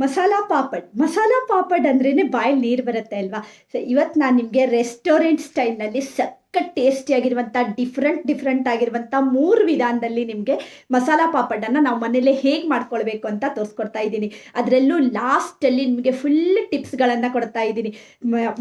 ಮಸಾಲ ಪಾಪಡ್. ಮಸಾಲ ಪಾಪಡ್ ಅಂದ್ರೇ ಬಾಯಲ್ಲಿ ನೀರು ಬರುತ್ತೆ ಅಲ್ವಾ? ಸೊ ಇವತ್ತು ನಾನು ನಿಮಗೆ ರೆಸ್ಟೋರೆಂಟ್ ಸ್ಟೈಲ್ನಲ್ಲಿ ಸಖತ್ ಟೇಸ್ಟಿಯಾಗಿರುವಂಥ ಡಿಫ್ರೆಂಟ್ ಡಿಫ್ರೆಂಟ್ ಆಗಿರುವಂಥ ಮೂರು ವಿಧಾನದಲ್ಲಿ ನಿಮಗೆ ಮಸಾಲ ಪಾಪಡನ್ನು ನಾವು ಮನೇಲಿ ಹೇಗೆ ಮಾಡ್ಕೊಳ್ಬೇಕು ಅಂತ ತೋರಿಸ್ಕೊಡ್ತಾ ಇದ್ದೀನಿ. ಅದರಲ್ಲೂ ಲಾಸ್ಟಲ್ಲಿ ನಿಮಗೆ ಫುಲ್ ಟಿಪ್ಸ್ಗಳನ್ನು ಕೊಡ್ತಾ ಇದ್ದೀನಿ.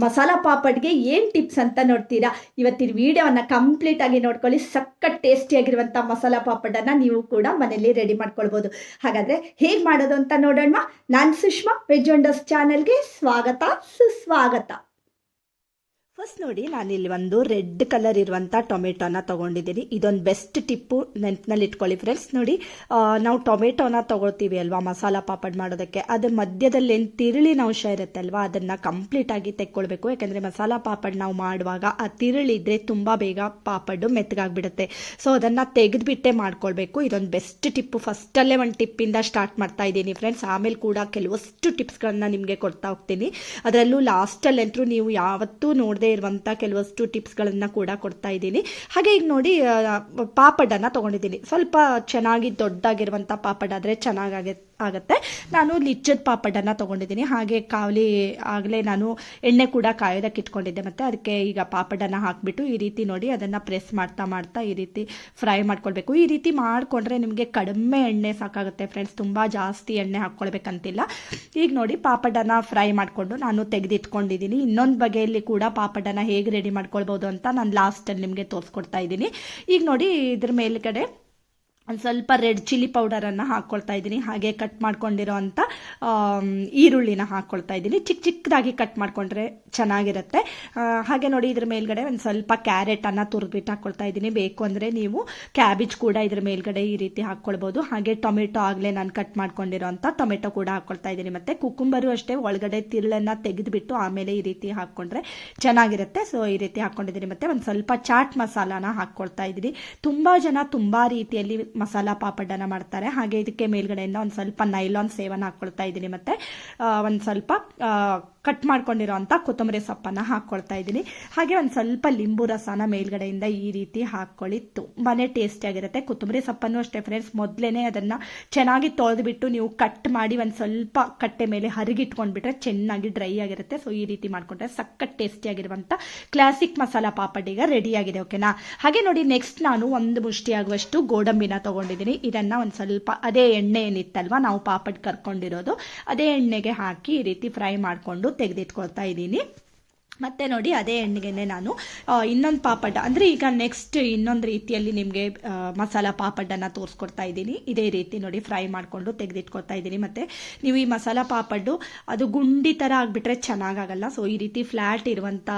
ಮಸಾಲ ಪಾಪಡ್ಗೆ ಏನು ಟಿಪ್ಸ್ ಅಂತ ನೋಡ್ತೀರಾ? ಇವತ್ತಿನ ವಿಡಿಯೋವನ್ನು ಕಂಪ್ಲೀಟಾಗಿ ನೋಡ್ಕೊಳ್ಳಿ. ಸಖತ್ ಟೇಸ್ಟಿಯಾಗಿರುವಂಥ ಮಸಾಲ ಪಾಪಡನ್ನು ನೀವು ಕೂಡ ಮನೇಲಿ ರೆಡಿ ಮಾಡ್ಕೊಳ್ಬೋದು. ಹಾಗಾದರೆ ಹೇಗೆ ಮಾಡೋದು ಅಂತ ನೋಡೋಣ. ನಾನು ಸುಷ್ಮಾ, ವೆಜ್ ವಂಡರ್ಸ್ ಚಾನಲ್ಗೆ ಸ್ವಾಗತ, ಸುಸ್ವಾಗತ. ಫಸ್ಟ್ ನೋಡಿ ನಾನಿಲ್ಲಿ ಒಂದು ರೆಡ್ ಕಲರ್ ಇರುವಂಥ ಟೊಮೆಟೊನ ತಗೊಂಡಿದ್ದೀನಿ. ಇದೊಂದು ಬೆಸ್ಟ್ ಟಿಪ್ಪು ನೆನಪಿನಲ್ಲಿ ಇಟ್ಕೊಳ್ಳಿ ಫ್ರೆಂಡ್ಸ್ ನೋಡಿ ನಾವು ಟೊಮೆಟೊನ ತಗೊಳ್ತೀವಿ ಅಲ್ವಾ ಮಸಾಲ ಪಾಪಡ್ ಮಾಡೋದಕ್ಕೆ. ಅದ್ರ ಮಧ್ಯದಲ್ಲಿ ಏನು ತಿರುಳಿನ ಅಂಶ ಇರುತ್ತೆ ಅಲ್ವಾ, ಅದನ್ನು ಕಂಪ್ಲೀಟಾಗಿ ತೆಕ್ಕೊಳ್ಬೇಕು. ಯಾಕಂದರೆ ಮಸಾಲ ಪಾಪಡ್ ನಾವು ಮಾಡುವಾಗ ಆ ತಿರುಳಿದ್ರೆ ತುಂಬ ಬೇಗ ಪಾಪಡ್ಡು ಮೆತ್ತಗಾಗ್ಬಿಡುತ್ತೆ ಸೊ ಅದನ್ನು ತೆಗೆದುಬಿಟ್ಟೆ ಮಾಡ್ಕೊಳ್ಬೇಕು. ಇದೊಂದು ಬೆಸ್ಟ್ ಟಿಪ್ಪು. ಫಸ್ಟಲ್ಲೇ ಒಂದು ಟಿಪ್ಪಿಂದ ಸ್ಟಾರ್ಟ್ ಮಾಡ್ತಾ ಇದ್ದೀನಿ ಫ್ರೆಂಡ್ಸ್ ಆಮೇಲೆ ಕೂಡ ಕೆಲವಷ್ಟು ಟಿಪ್ಸ್ಗಳನ್ನ ನಿಮಗೆ ಕೊಡ್ತಾ ಹೋಗ್ತೀನಿ. ಅದರಲ್ಲೂ ಲಾಸ್ಟಲ್ಲಂತರೂ ನೀವು ಯಾವತ್ತೂ ನೋಡದೇ ಇರುವಂಥ ಕೆಲವಷ್ಟು ಟಿಪ್ಸ್ಗಳನ್ನು ಕೂಡ ಕೊಡ್ತಾ ಇದ್ದೀನಿ. ಹಾಗೆ ಈಗ ನೋಡಿ ಪಾಪಡನ ತೊಗೊಂಡಿದ್ದೀನಿ. ಸ್ವಲ್ಪ ಚೆನ್ನಾಗಿ ದೊಡ್ಡಾಗಿರುವಂಥ ಪಾಪಡ್ ಆದರೆ ಚೆನ್ನಾಗಾಗೆ ಆಗುತ್ತೆ. ನಾನು ಲಿಚ್ಚದ ಪಾಪಡನ್ನ ತಗೊಂಡಿದ್ದೀನಿ. ಹಾಗೆ ಕಾವಲಿ ಆಗಲೇ ನಾನು ಎಣ್ಣೆ ಕೂಡ ಕಾಯೋದಕ್ಕೆ ಇಟ್ಕೊಂಡಿದ್ದೆ. ಮತ್ತು ಅದಕ್ಕೆ ಈಗ ಪಾಪಡನ್ನ ಹಾಕಿಬಿಟ್ಟು ಈ ರೀತಿ ನೋಡಿ ಅದನ್ನು ಪ್ರೆಸ್ ಮಾಡ್ತಾ ಮಾಡ್ತಾ ಈ ರೀತಿ ಫ್ರೈ ಮಾಡ್ಕೊಳ್ಬೇಕು. ಈ ರೀತಿ ಮಾಡಿಕೊಂಡ್ರೆ ನಿಮಗೆ ಕಡಿಮೆ ಎಣ್ಣೆ ಸಾಕಾಗುತ್ತೆ ಫ್ರೆಂಡ್ಸ್. ತುಂಬ ಜಾಸ್ತಿ ಎಣ್ಣೆ ಹಾಕ್ಕೊಳ್ಬೇಕಂತಿಲ್ಲ. ಈಗ ನೋಡಿ ಪಾಪಡನ್ನ ಫ್ರೈ ಮಾಡಿಕೊಂಡು ನಾನು ತೆಗೆದಿಟ್ಕೊಂಡಿದ್ದೀನಿ. ಇನ್ನೊಂದು ಬಗೆಯಲ್ಲಿ ಕೂಡ ಪಾಪಡನ್ನ ಹೇಗೆ ರೆಡಿ ಮಾಡ್ಕೊಳ್ಬೋದು ಅಂತ ನಾನು ಲಾಸ್ಟಲ್ಲಿ ನಿಮಗೆ ತೋರಿಸ್ಕೊಡ್ತಾ ಇದ್ದೀನಿ. ಈಗ ನೋಡಿ ಇದ್ರ ಮೇಲ್ಗಡೆ ಒಂದು ಸ್ವಲ್ಪ ರೆಡ್ ಚಿಲ್ಲಿ ಪೌಡರನ್ನು ಹಾಕ್ಕೊಳ್ತಾ ಇದ್ದೀನಿ. ಹಾಗೆ ಕಟ್ ಮಾಡ್ಕೊಂಡಿರೋ ಅಂಥ ಈರುಳ್ಳಿನ ಹಾಕ್ಕೊಳ್ತಾ ಇದ್ದೀನಿ. ಚಿಕ್ಕ ಚಿಕ್ಕದಾಗಿ ಕಟ್ ಮಾಡಿಕೊಂಡ್ರೆ ಚೆನ್ನಾಗಿರುತ್ತೆ. ಹಾಗೆ ನೋಡಿ ಇದ್ರ ಮೇಲ್ಗಡೆ ಒಂದು ಸ್ವಲ್ಪ ಕ್ಯಾರೆಟನ್ನು ತುರಿದ್ಬಿಟ್ಟು ಹಾಕ್ಕೊಳ್ತಾ ಇದ್ದೀನಿ. ಬೇಕು ಅಂದರೆ ನೀವು ಕ್ಯಾಬೇಜ್ ಕೂಡ ಇದ್ರ ಮೇಲ್ಗಡೆ ಈ ರೀತಿ ಹಾಕ್ಕೊಳ್ಬೋದು ಹಾಗೆ ಟೊಮೆಟೊ ಆಗಲೇ ನಾನು ಕಟ್ ಮಾಡ್ಕೊಂಡಿರೋ ಅಂಥ ಟೊಮೆಟೊ ಕೂಡ ಹಾಕ್ಕೊಳ್ತಾ ಇದ್ದೀನಿ. ಮತ್ತು ಕುಕ್ಕುಂಬರು ಅಷ್ಟೇ ಒಳಗಡೆ ತಿರುಳನ್ನು ತೆಗೆದುಬಿಟ್ಟು ಆಮೇಲೆ ಈ ರೀತಿ ಹಾಕ್ಕೊಂಡ್ರೆ ಚೆನ್ನಾಗಿರುತ್ತೆ. ಸೊ ಈ ರೀತಿ ಹಾಕ್ಕೊಂಡಿದ್ದೀನಿ ಮತ್ತು ಒಂದು ಸ್ವಲ್ಪ ಚಾಟ್ ಮಸಾಲಾನ ಹಾಕ್ಕೊಳ್ತಾ ಇದ್ದೀನಿ. ತುಂಬ ಜನ ತುಂಬ ರೀತಿಯಲ್ಲಿ ಮಸಾಲ ಪಾಪಡನ ಮಾಡ್ತಾರೆ. ಹಾಗೆ ಇದಕ್ಕೆ ಮೇಲ್ಗಡೆಯಿಂದ ಒಂದು ಸ್ವಲ್ಪ ನೈಲಾನ್ ಸೇವನ ಹಾಕ್ಕೊಳ್ತಾ ಇದ್ದೀನಿ ಮತ್ತು ಒಂದು ಸ್ವಲ್ಪ ಕಟ್ ಮಾಡ್ಕೊಂಡಿರೋ ಅಂಥ ಕೊತ್ತಂಬರಿ ಸೊಪ್ಪನ್ನು ಹಾಕ್ಕೊಳ್ತಾ ಇದ್ದೀನಿ. ಹಾಗೆ ಒಂದು ಸ್ವಲ್ಪ ಲಿಂಬು ರಸನ ಮೇಲ್ಗಡೆಯಿಂದ ಈ ರೀತಿ ಹಾಕ್ಕೊಳ್ಳಿ ತುಂಬಾ ಟೇಸ್ಟಿಯಾಗಿರುತ್ತೆ. ಕೊತ್ತಂಬರಿ ಸೊಪ್ಪನ್ನು ಅಷ್ಟೇ ಫ್ರೆಂಡ್ಸ್ ಮೊದಲೇ ಅದನ್ನು ಚೆನ್ನಾಗಿ ತೊಳೆದ್ಬಿಟ್ಟು ನೀವು ಕಟ್ ಮಾಡಿ ಒಂದು ಸ್ವಲ್ಪ ಕಟ್ಟೆ ಮೇಲೆ ಹರಿಗಿಟ್ಕೊಂಡ್ಬಿಟ್ರೆ ಚೆನ್ನಾಗಿ ಡ್ರೈ ಆಗಿರುತ್ತೆ. ಸೊ ಈ ರೀತಿ ಮಾಡ್ಕೊಂಡ್ರೆ ಸಖತ್ ಟೇಸ್ಟಿಯಾಗಿರುವಂಥ ಕ್ಲಾಸಿಕ್ ಮಸಾಲ ಪಾಪಡ್ ಈಗ ರೆಡಿ ಆಗಿದೆ ಓಕೆನಾ ಹಾಗೆ ನೋಡಿ ನೆಕ್ಸ್ಟ್ ನಾನು ಒಂದು ಮುಷ್ಟಿ ಆಗುವಷ್ಟು ಗೋಡಂಬಿನ ತಗೊಂಡಿದ್ದೀನಿ ಇದನ್ನ ಒಂದು ಸ್ವಲ್ಪ ಅದೇ ಎಣ್ಣೆ ಏನಿತ್ತಲ್ವ ನಾವು ಪಾಪಡ್ ಕರ್ಕೊಂಡಿರೋದು. ಅದೇ ಎಣ್ಣೆಗೆ ಹಾಕಿ ಈ ರೀತಿ ಫ್ರೈ ಮಾಡಿಕೊಂಡು ತೆಗೆದಿಟ್ಕೊಳ್ತಾ ಇದ್ದೀನಿ. ಮತ್ತೆ ನೋಡಿ ಅದೇ ಎಣ್ಣೆಗೆ ನಾನು. ಇನ್ನೊಂದು ಪಾಪಡ್. ಅಂದರೆ ಈಗ ನೆಕ್ಸ್ಟ್ ಇನ್ನೊಂದು ರೀತಿಯಲ್ಲಿ ನಿಮಗೆ ಮಸಾಲ ಪಾಪಡನ್ನು ತೋರಿಸ್ಕೊಡ್ತಾ ಇದ್ದೀನಿ. ಇದೇ ರೀತಿ ನೋಡಿ ಫ್ರೈ ಮಾಡಿಕೊಂಡು ತೆಗೆದಿಟ್ಕೊಳ್ತಾ ಇದ್ದೀನಿ. ಮತ್ತು ನೀವು ಈ ಮಸಾಲ ಪಾಪಡ್ಡು, ಅದು ಗುಂಡಿ ಥರ ಆಗಿಬಿಟ್ರೆ ಚೆನ್ನಾಗಾಗಲ್ಲ. ಸೊ ಈ ರೀತಿ ಫ್ಲ್ಯಾಟ್ ಇರುವಂಥ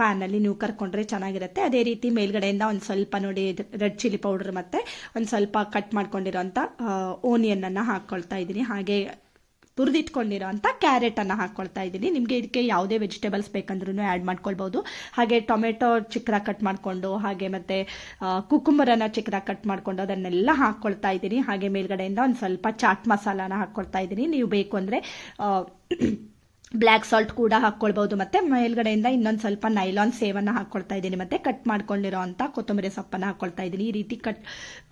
ಪ್ಯಾನಲ್ಲಿ ನೀವು ಕರ್ಕೊಂಡ್ರೆ ಚೆನ್ನಾಗಿರುತ್ತೆ. ಅದೇ ರೀತಿ ಮೇಲ್ಗಡೆಯಿಂದ ಒಂದು ಸ್ವಲ್ಪ ನೋಡಿ ರೆಡ್ ಚಿಲ್ಲಿ ಪೌಡರ್ ಮತ್ತು ಒಂದು ಸ್ವಲ್ಪ ಕಟ್ ಮಾಡ್ಕೊಂಡಿರೋಂಥ ಓನಿಯನ್ನನ್ನು ಹಾಕ್ಕೊಳ್ತಾ ಇದ್ದೀನಿ. ಹಾಗೆ ತುರಿದಿಟ್ಕೊಂಡಿರೋ ಕ್ಯಾರೆಟ್ ಕ್ಯಾರೆಟನ್ನು ಹಾಕ್ಕೊಳ್ತಾ ಇದ್ದೀನಿ. ನಿಮಗೆ ಇದಕ್ಕೆ ಯಾವುದೇ ವೆಜಿಟೇಬಲ್ಸ್ ಬೇಕಂದ್ರೂ ಆ್ಯಡ್ ಮಾಡ್ಕೊಳ್ಬೋದು. ಹಾಗೆ ಟೊಮೆಟೊ ಚಿಕ್ರ ಕಟ್ ಮಾಡಿಕೊಂಡು, ಹಾಗೆ ಮತ್ತು ಕುಕುಂಬರನ್ನು ಚಿಕ್ರ ಕಟ್ ಮಾಡಿಕೊಂಡು ಅದನ್ನೆಲ್ಲ ಹಾಕ್ಕೊಳ್ತಾ ಇದ್ದೀನಿ. ಹಾಗೆ ಮೇಲ್ಗಡೆಯಿಂದ ಒಂದು ಸ್ವಲ್ಪ ಚಾಟ್ ಮಸಾಲಾನ ಹಾಕ್ಕೊಳ್ತಾ ಇದ್ದೀನಿ. ನೀವು ಬೇಕು ಅಂದರೆ ಬ್ಲ್ಯಾಕ್ ಸಾಲ್ಟ್ ಕೂಡ ಹಾಕ್ಕೊಳ್ಬೋದು ಮತ್ತು ಮೇಲ್ಗಡೆಯಿಂದ ಇನ್ನೊಂದು ಸ್ವಲ್ಪ ನೈಲಾನ್ ಸೇವನ್ನು ಹಾಕ್ಕೊಳ್ತಾ ಇದ್ದೀನಿ ಮತ್ತೆ ಕಟ್ ಮಾಡ್ಕೊಂಡಿರೋ ಅಂಥ ಕೊತ್ತಂಬರಿ ಸೊಪ್ಪನ್ನು ಹಾಕೊಳ್ತಾ ಇದ್ದೀನಿ. ಈ ರೀತಿ ಕಟ್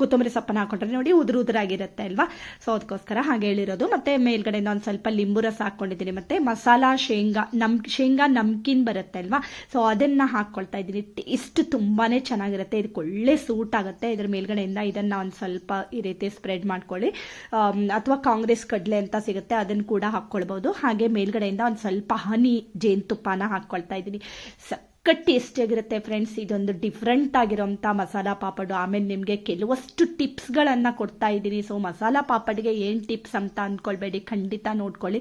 ಕೊತ್ತಂಬರಿ ಸೊಪ್ಪನ್ನು ಹಾಕೊಂಡ್ರೆ ನೋಡಿ ಉದುರು ಉದುರಾಗಿರುತ್ತೆ ಅಲ್ವಾ? ಸೊ ಅದಕ್ಕೋಸ್ಕರ ಹಾಗೆ ಹೇಳಿರೋದು. ಮತ್ತು ಮೇಲ್ಗಡೆಯಿಂದ ಒಂದು ಸ್ವಲ್ಪ ಲಿಂಬು ರಸ ಹಾಕ್ಕೊಂಡಿದ್ದೀನಿ ಮತ್ತು ಮಸಾಲ, ಶೇಂಗಾ, ನಮ್ ಶೇಂಗಾ ನಮ್ಕಿನ್ ಬರುತ್ತೆ ಅಲ್ವಾ? ಸೊ ಅದನ್ನು ಹಾಕ್ಕೊಳ್ತಾ ಇದ್ದೀನಿ. ಟೇಸ್ಟ್ ತುಂಬಾ ಚೆನ್ನಾಗಿರುತ್ತೆ. ಇದಕ್ಕೆ ಒಳ್ಳೆ ಸೂಟ್ ಆಗುತ್ತೆ. ಇದ್ರ ಮೇಲ್ಗಡೆಯಿಂದ ಇದನ್ನು ಒಂದು ಸ್ವಲ್ಪ ಈ ರೀತಿ ಸ್ಪ್ರೆಡ್ ಮಾಡ್ಕೊಳ್ಳಿ. ಅಥವಾ ಕಾಂಗ್ರೆಸ್ ಕಡಲೆ ಅಂತ ಸಿಗುತ್ತೆ. ಅದನ್ನು ಕೂಡ ಹಾಕ್ಕೊಳ್ಬೋದು ಹಾಗೆ ಮೇಲ್ಗಡೆಯಿಂದ ಒಂದು ಸ್ವಲ್ಪ ಹನಿ ಜೇನುತುಪ್ಪನ ಹಾಕ್ಕೊಳ್ತಾ ಇದ್ದೀನಿ. ಸಖತ್ ಟೇಸ್ಟಿಯಾಗಿರುತ್ತೆ ಫ್ರೆಂಡ್ಸ್ ಇದೊಂದು ಡಿಫ್ರೆಂಟ್ ಆಗಿರೋಂಥ ಮಸಾಲ ಪಾಪಡು. ಆಮೇಲೆ ನಿಮಗೆ ಕೆಲವಷ್ಟು ಟಿಪ್ಸ್ಗಳನ್ನು ಕೊಡ್ತಾ ಇದ್ದೀನಿ. ಸೊ ಮಸಾಲ ಪಾಪಡ್ಗೆ ಏನು ಟಿಪ್ಸ್ ಅಂತ ಅಂದ್ಕೊಳ್ಬೇಡಿ ಖಂಡಿತ ನೋಡ್ಕೊಳ್ಳಿ.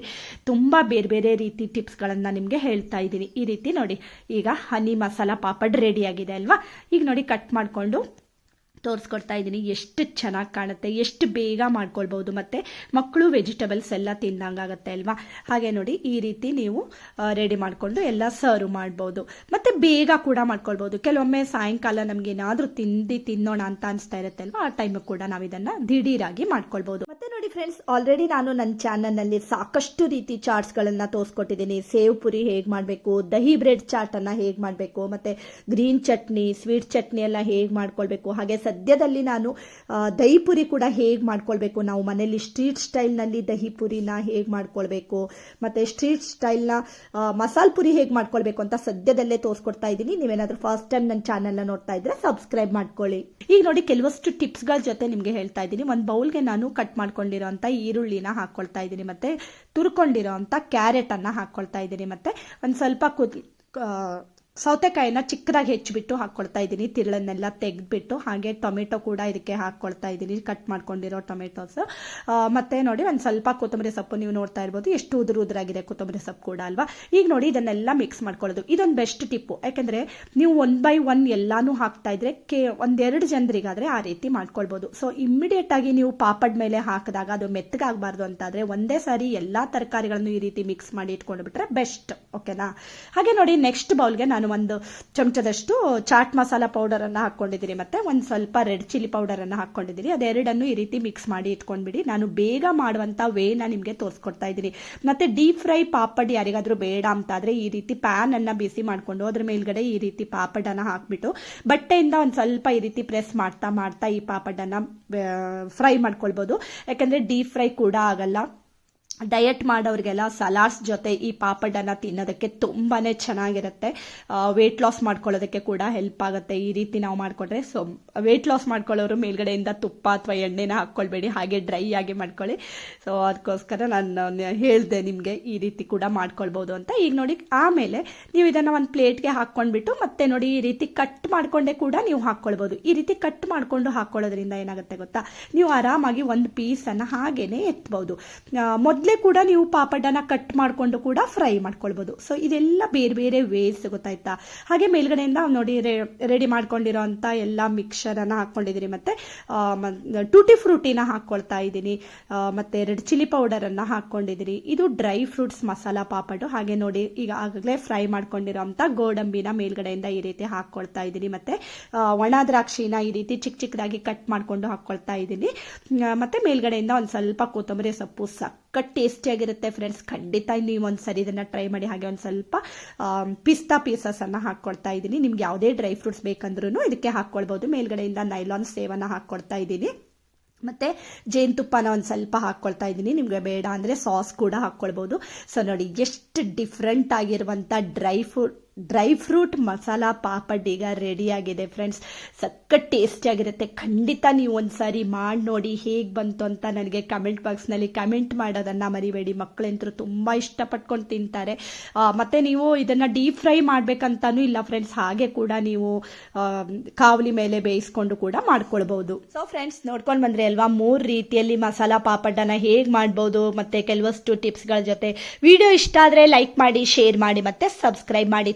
ತುಂಬ ಬೇರೆ ಬೇರೆ ರೀತಿ ಟಿಪ್ಸ್ಗಳನ್ನು ನಿಮಗೆ ಹೇಳ್ತಾ ಇದ್ದೀನಿ. ಈ ರೀತಿ ನೋಡಿ. ಈಗ ಹನಿ ಮಸಾಲ ಪಾಪಡ್ ರೆಡಿಯಾಗಿದೆ ಅಲ್ವಾ? ಈಗ ನೋಡಿ ಕಟ್ ಮಾಡಿಕೊಂಡು ತೋರಿಸ್ಕೊಡ್ತಾ ಇದ್ದೀನಿ ಎಷ್ಟು ಚೆನ್ನಾಗಿ ಕಾಣುತ್ತೆ, ಎಷ್ಟು ಬೇಗ ಮಾಡ್ಕೊಳ್ಬೋದು ಮತ್ತು ಮಕ್ಕಳು ವೆಜಿಟೇಬಲ್ಸ್ ಎಲ್ಲ ತಿಂದಂಗಾಗತ್ತೆ ಅಲ್ವಾ? ಹಾಗೆ ನೋಡಿ, ಈ ರೀತಿ ನೀವು ರೆಡಿ ಮಾಡಿಕೊಂಡು ಎಲ್ಲ ಸರ್ವ್ ಮಾಡ್ಬೋದು. ಮತ್ತು ಬೇಗ ಕೂಡ ಮಾಡ್ಕೊಳ್ಬೋದು. ಕೆಲವೊಮ್ಮೆ ಸಾಯಂಕಾಲ ನಮಗೇನಾದರೂ ತಿಂದು ತಿನ್ನೋಣ ಅಂತ ಅನಿಸ್ತಾ ಇರುತ್ತೆ ಅಲ್ವಾ? ಆ ಟೈಮಿಗೆ ಕೂಡ ನಾವು ಇದನ್ನು ದಿಢೀರಾಗಿ ಮಾಡ್ಕೊಳ್ಬೋದು. ನೋಡಿ ಫ್ರೆಂಡ್ಸ್ ಆಲ್ರೆಡಿ ನಾನು ನನ್ನ ಚಾನಲ್ನಲ್ಲಿ ಸಾಕಷ್ಟು ರೀತಿ ಚಾಟ್ಸ್ಗಳನ್ನು ತೋರಿಸ್ಕೊಟ್ಟಿದ್ದೀನಿ. ಸೇವ್ ಪುರಿ ಹೇಗೆ ಮಾಡಬೇಕು, ದಹಿ ಬ್ರೆಡ್ ಚಾಟನ್ನು ಹೇಗೆ ಮಾಡಬೇಕು, ಮತ್ತು ಗ್ರೀನ್ ಚಟ್ನಿ ಸ್ವೀಟ್ ಚಟ್ನಿ ಎಲ್ಲ ಹೇಗೆ ಮಾಡ್ಕೊಳ್ಬೇಕು, ಹಾಗೆ ಸದ್ಯದಲ್ಲಿ ನಾನು ದಹಿ ಪುರಿ ಕೂಡ ಹೇಗೆ ಮಾಡ್ಕೊಳ್ಬೇಕು, ನಾವು ಮನೆಯಲ್ಲಿ ಸ್ಟ್ರೀಟ್ ಸ್ಟೈಲ್ನಲ್ಲಿ ದಹಿ ಪುರಿನ ಹೇಗೆ ಮಾಡ್ಕೊಳ್ಬೇಕು, ಮತ್ತು ಸ್ಟ್ರೀಟ್ ಸ್ಟೈಲ್ನ ಮಸಾಲ ಪುರಿ ಹೇಗೆ ಮಾಡ್ಕೊಳ್ಬೇಕು ಅಂತ ಸದ್ಯದಲ್ಲೇ ತೋರಿಸ್ಕೊಡ್ತಾ ಇದ್ದೀನಿ. ನೀವೇನಾದರೂ ಫಸ್ಟ್ ಟೈಮ್ ನನ್ನ ಚಾನಲ್ನ ನೋಡ್ತಾ ಇದ್ರೆ ಸಬ್ಸ್ಕ್ರೈಬ್ ಮಾಡ್ಕೊಳ್ಳಿ. ಈಗ ನೋಡಿ, ಕೆಲವಷ್ಟು ಟಿಪ್ಸ್ಗಳ ಜೊತೆ ನಿಮಗೆ ಹೇಳ್ತಾ ಇದ್ದೀನಿ. ಒಂದು ಬೌಲ್ಗೆ ನಾನು ಕಟ್ ಮಾಡ್ಕೊಂಡಿರೋ ಅಂತ ಈರುಳ್ಳಿನ ಹಾಕೊಳ್ತಾ ಇದ್ದೀನಿ ಮತ್ತೆ ತುರ್ಕೊಂಡಿರೋ ಕ್ಯಾರೆಟ್ ಕ್ಯಾರೆಟನ್ನು ಹಾಕ್ಕೊಳ್ತಾ ಇದ್ದೀನಿ ಮತ್ತೆ ಒಂದ್ ಸ್ವಲ್ಪ ಕುದ್ ಸೌತೆಕಾಯಿನ ಚಿಕ್ಕದಾಗಿ ಹೆಚ್ಚಿಬಿಟ್ಟು ಹಾಕ್ಕೊಳ್ತಾ ಇದ್ದೀನಿ. ತಿರುಳನ್ನೆಲ್ಲ ತೆಗೆದ್ಬಿಟ್ಟು ಹಾಗೆ ಟೊಮೆಟೊ ಕೂಡ ಇದಕ್ಕೆ ಹಾಕ್ಕೊಳ್ತಾ ಇದ್ದೀನಿ. ಕಟ್ ಮಾಡ್ಕೊಂಡಿರೋ ಟೊಮೆಟೊಸ್. ಮತ್ತೆ ನೋಡಿ, ಒಂದು ಸ್ವಲ್ಪ ಕೊತ್ತಂಬರಿ ಸೊಪ್ಪು ನೀವು ನೋಡ್ತಾ ಇರ್ಬೋದು. ಎಷ್ಟು ಉದುರು ಉದುರಾಗಿದೆ ಕೊತ್ತಂಬರಿ ಸೊಪ್ಪು ಕೂಡ ಅಲ್ವಾ? ಈಗ ನೋಡಿ, ಇದನ್ನೆಲ್ಲ ಮಿಕ್ಸ್ ಮಾಡ್ಕೊಳ್ಳೋದು. ಇದೊಂದು ಬೆಸ್ಟ್ ಟಿಪ್ಪು ಯಾಕೆಂದರೆ ನೀವು ಒನ್ ಬೈ ಒನ್ ಎಲ್ಲಾನು ಹಾಕ್ತಾ ಇದ್ರೆ ಕೆ, ಒಂದೆರಡು ಜನರಿಗಾದರೆ ಆ ರೀತಿ ಮಾಡ್ಕೊಳ್ಬೋದು. ಸೊ ಇಮ್ಮಿಡಿಯೇಟ್ ಆಗಿ ನೀವು ಪಾಪಡ್ ಮೇಲೆ ಹಾಕಿದಾಗ ಅದು ಮೆತ್ತಗಾಗಬಾರ್ದು ಅಂತಾದರೆ ಒಂದೇ ಸಾರಿ ಎಲ್ಲ ತರಕಾರಿಗಳನ್ನು ಈ ರೀತಿ ಮಿಕ್ಸ್ ಮಾಡಿ ಇಟ್ಕೊಂಡು ಬೆಸ್ಟ್ ಓಕೆನಾ ಹಾಗೆ ನೋಡಿ ನೆಕ್ಸ್ಟ್ ಬೌಲ್ಗೆ ನಾನು ಒಂದು ಚಮಚದಷ್ಟು ಚಾಟ್ ಮಸಾಲ ಪೌಡರನ್ನು ಹಾಕ್ಕೊಂಡಿದ್ದೀನಿ ಮತ್ತು ಒಂದು ಸ್ವಲ್ಪ ರೆಡ್ ಚಿಲ್ಲಿ ಪೌಡರನ್ನು ಹಾಕ್ಕೊಂಡಿದ್ದೀನಿ. ಅದೆರಡನ್ನು ಈ ರೀತಿ ಮಿಕ್ಸ್ ಮಾಡಿ ಇಟ್ಕೊಂಡ್ಬಿಡಿ. ನಾನು ಬೇಗ ಮಾಡುವಂಥ ವೇನ ನಿಮಗೆ ತೋರಿಸ್ಕೊಡ್ತಾ ಇದ್ದೀನಿ. ಮತ್ತು ಡೀಪ್ ಫ್ರೈ ಪಾಪಡ್ ಯಾರಿಗಾದರೂ ಬೇಡ ಅಂತ ಆದ್ರೆ ಈ ರೀತಿ ಪ್ಯಾನನ್ನು ಬಿಸಿ ಮಾಡಿಕೊಂಡು ಅದ್ರ ಮೇಲ್ಗಡೆ ಈ ರೀತಿ ಪಾಪಡನ್ನು ಹಾಕ್ಬಿಟ್ಟು ಬಟ್ಟೆಯಿಂದ ಒಂದು ಸ್ವಲ್ಪ ಈ ರೀತಿ ಪ್ರೆಸ್ ಮಾಡ್ತಾ ಮಾಡ್ತಾ ಈ ಪಾಪಡನ್ನ ಫ್ರೈ ಮಾಡ್ಕೊಳ್ಬೋದು. ಯಾಕಂದ್ರೆ ಡೀಪ್ ಫ್ರೈ ಕೂಡ ಆಗಲ್ಲ. ಡಯಟ್ ಮಾಡೋರಿಗೆಲ್ಲ ಸಲಾಡ್ಸ್ ಜೊತೆ ಈ ಪಾಪಡನ್ನ ತಿನ್ನೋದಕ್ಕೆ ತುಂಬಾ ಚೆನ್ನಾಗಿರುತ್ತೆ. ವೆಯ್ಟ್ ಲಾಸ್ ಮಾಡ್ಕೊಳ್ಳೋದಕ್ಕೆ ಕೂಡ ಹೆಲ್ಪ್ ಆಗುತ್ತೆ. ಈ ರೀತಿ ನಾವು ಮಾಡಿಕೊಂಡ್ರೆ ಸೊ ವೆಯ್ಟ್ ಲಾಸ್ ಮಾಡ್ಕೊಳ್ಳೋರು ಮೇಲ್ಗಡೆಯಿಂದ ತುಪ್ಪ ಅಥವಾ ಎಣ್ಣೆನ ಹಾಕ್ಕೊಳ್ಬೇಡಿ, ಹಾಗೆ ಡ್ರೈ ಆಗಿ ಮಾಡ್ಕೊಳ್ಳಿ. ಸೊ ಅದಕ್ಕೋಸ್ಕರ ನಾನು ಹೇಳಿದೆ ನಿಮಗೆ ಈ ರೀತಿ ಕೂಡ ಮಾಡ್ಕೊಳ್ಬೋದು ಅಂತ. ಈಗ ನೋಡಿ, ಆಮೇಲೆ ನೀವು ಇದನ್ನು ಒಂದು ಪ್ಲೇಟ್ಗೆ ಹಾಕ್ಕೊಂಡ್ಬಿಟ್ಟು ಮತ್ತೆ ನೋಡಿ ಈ ರೀತಿ ಕಟ್ ಮಾಡಿಕೊಂಡೇ ಕೂಡ ನೀವು ಹಾಕ್ಕೊಳ್ಬೋದು. ಈ ರೀತಿ ಕಟ್ ಮಾಡಿಕೊಂಡು ಹಾಕ್ಕೊಳ್ಳೋದ್ರಿಂದ ಏನಾಗುತ್ತೆ ಗೊತ್ತಾ? ನೀವು ಆರಾಮಾಗಿ ಒಂದು ಪೀಸನ್ನು ಹಾಗೇನೆ ಎತ್ಬೋದು. ಮೊದಲೇ ಕೂಡ ನೀವು ಪಾಪಡನ ಕಟ್ ಮಾಡಿಕೊಂಡು ಕೂಡ ಫ್ರೈ ಮಾಡ್ಕೊಳ್ಬೋದು. ಸೊ ಇದೆಲ್ಲ ಬೇರೆ ಬೇರೆ ವೇಸ್ ಗೊತ್ತಾಯ್ತಾ ಹಾಗೆ ಮೇಲ್ಗಡೆಯಿಂದ ನೋಡಿ ರೆಡಿ ಮಾಡ್ಕೊಂಡಿರೋ ಅಂಥ ಎಲ್ಲ ಮಿಕ್ಸರನ್ನು ಹಾಕ್ಕೊಂಡಿದ್ದೀನಿ ಮತ್ತು ಟೂಟಿ ಫ್ರೂಟಿನ ಹಾಕ್ಕೊಳ್ತಾ ಇದ್ದೀನಿ. ಮತ್ತೆ ರೆಡ್ ಚಿಲ್ಲಿ ಪೌಡರನ್ನು ಹಾಕ್ಕೊಂಡಿದ್ದೀನಿ ಇದು ಡ್ರೈ ಫ್ರೂಟ್ಸ್ ಮಸಾಲ ಪಾಪಡು. ಹಾಗೆ ನೋಡಿ, ಈಗ ಆಗಲೇ ಫ್ರೈ ಮಾಡ್ಕೊಂಡಿರೋ ಅಂಥ ಗೋಡಂಬಿನ ಮೇಲ್ಗಡೆಯಿಂದ ಈ ರೀತಿ ಹಾಕ್ಕೊಳ್ತಾ ಇದ್ದೀನಿ. ಮತ್ತು ಒಣ ದ್ರಾಕ್ಷಿನ ಈ ರೀತಿ ಚಿಕ್ಕ ಚಿಕ್ಕದಾಗಿ ಕಟ್ ಮಾಡಿಕೊಂಡು ಹಾಕ್ಕೊಳ್ತಾ ಇದ್ದೀನಿ. ಮತ್ತೆ ಮೇಲ್ಗಡೆಯಿಂದ ಒಂದು ಸ್ವಲ್ಪ ಕೊತ್ತಂಬರಿ ಸೊಪ್ಪು ಸಖತ್ ಟೇಸ್ಟಿಯಾಗಿರುತ್ತೆ ಫ್ರೆಂಡ್ಸ್ ಖಂಡಿತ ನೀವು ಒಂದು ಸರಿ ಇದನ್ನು ಟ್ರೈ ಮಾಡಿ ಹಾಗೆ ಒಂದು ಸ್ವಲ್ಪ ಪಿಸ್ತಾ ಪೀಸಸನ್ನು ಹಾಕ್ಕೊಳ್ತಾ ಇದ್ದೀನಿ. ನಿಮ್ಗೆ ಯಾವುದೇ ಡ್ರೈ ಫ್ರೂಟ್ಸ್ ಬೇಕಂದ್ರೂ ಇದಕ್ಕೆ ಹಾಕ್ಕೊಳ್ಬೋದು ಮೇಲ್ಗಡೆಯಿಂದ ನೈಲಾನ್ ಸೇವನ್ನ ಹಾಕೊಳ್ತಾ ಇದ್ದೀನಿ. ಮತ್ತು ಜೇನುತುಪ್ಪನ ಒಂದು ಸ್ವಲ್ಪ ಹಾಕ್ಕೊಳ್ತಾ ಇದ್ದೀನಿ. ನಿಮಗೆ ಬೇಡ ಅಂದರೆ ಸಾಸ್ ಕೂಡ ಹಾಕ್ಕೊಳ್ಬೋದು ಸೊ ನೋಡಿ, ಎಷ್ಟು ಡಿಫ್ರೆಂಟ್ ಆಗಿರುವಂಥ dry fruit dry fruit masala papad ಈಗ ರೆಡಿಯಾಗಿದೆ ಫ್ರೆಂಡ್ಸ್ ಸಖತ್ ಟೇಸ್ಟಿಯಾಗಿರುತ್ತೆ ಖಂಡಿತ ನೀವು ಒಂದು ಸಾರಿ ಮಾಡಿ ನೋಡಿ ಹೇಗೆ ಬಂತು ಅಂತ ನನಗೆ ಕಮೆಂಟ್ ಬಾಕ್ಸ್ನಲ್ಲಿ ಕಮೆಂಟ್ ಮಾಡೋದನ್ನು ಮರಿಬೇಡಿ. ಮಕ್ಕಳಂತರೂ ತುಂಬ ಇಷ್ಟಪಟ್ಕೊಂಡು ತಿಂತಾರೆ. ಮತ್ತು ಮತ್ತೆ ನೀವು ಇದನ್ನು ಡೀಪ್ ಫ್ರೈ ಮಾಡಬೇಕಂತನೂ ಇಲ್ಲ ಫ್ರೆಂಡ್ಸ್ ಹಾಗೆ ಕೂಡ ನೀವು ಕಾವಲಿ ಮೇಲೆ ಬೇಯಿಸ್ಕೊಂಡು ಕೂಡ ಮಾಡ್ಕೊಳ್ಬೋದು. ಸೊ ಫ್ರೆಂಡ್ಸ್ ನೋಡ್ಕೊಂಡು ಬಂದ್ರೆ ಅಲ್ವಾ? ಮೂರು ರೀತಿಯಲ್ಲಿ ಮಸಾಲ ಪಾಪಡನ್ನ ಹೇಗೆ ಮಾಡ್ಬೋದು? ಮತ್ತೆ ಕೆಲವಷ್ಟು ಟಿಪ್ಸ್ಗಳ ಜೊತೆ. ವಿಡಿಯೋ ಇಷ್ಟ ಆದರೆ ಲೈಕ್ ಮಾಡಿ ಶೇರ್ ಮಾಡಿ, ಮತ್ತೆ ಸಬ್ಸ್ಕ್ರೈಬ್ ಮಾಡಿ.